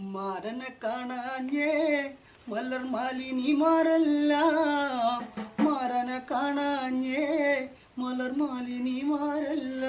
മാരനെ കാണാഞ്ഞേ Malar Malini മാറല്ല. മാരനെ കാണാഞ്ഞേ Malar Malini മാറല്ല.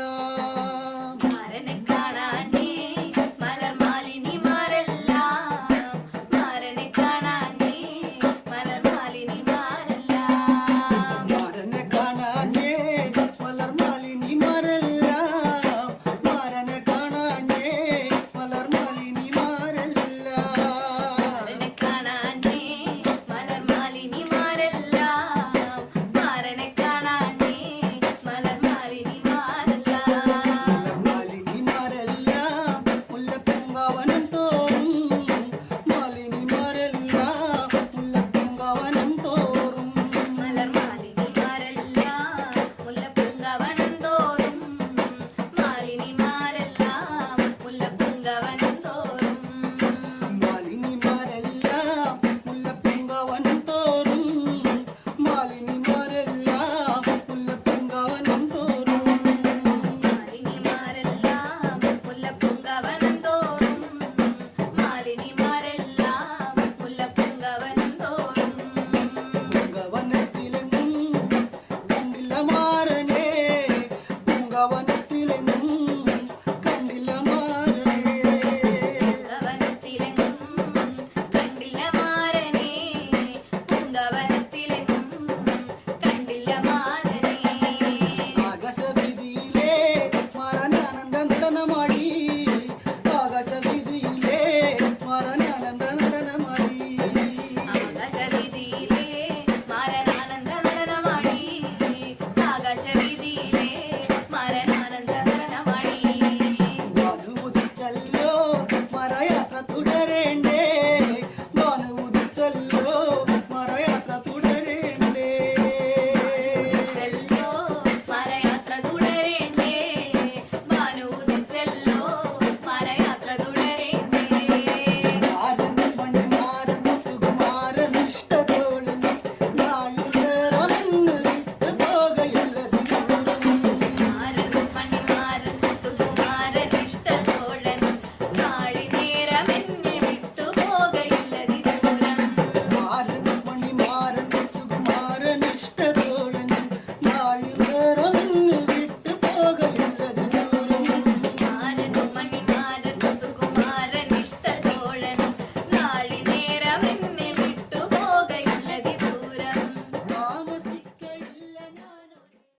Baby.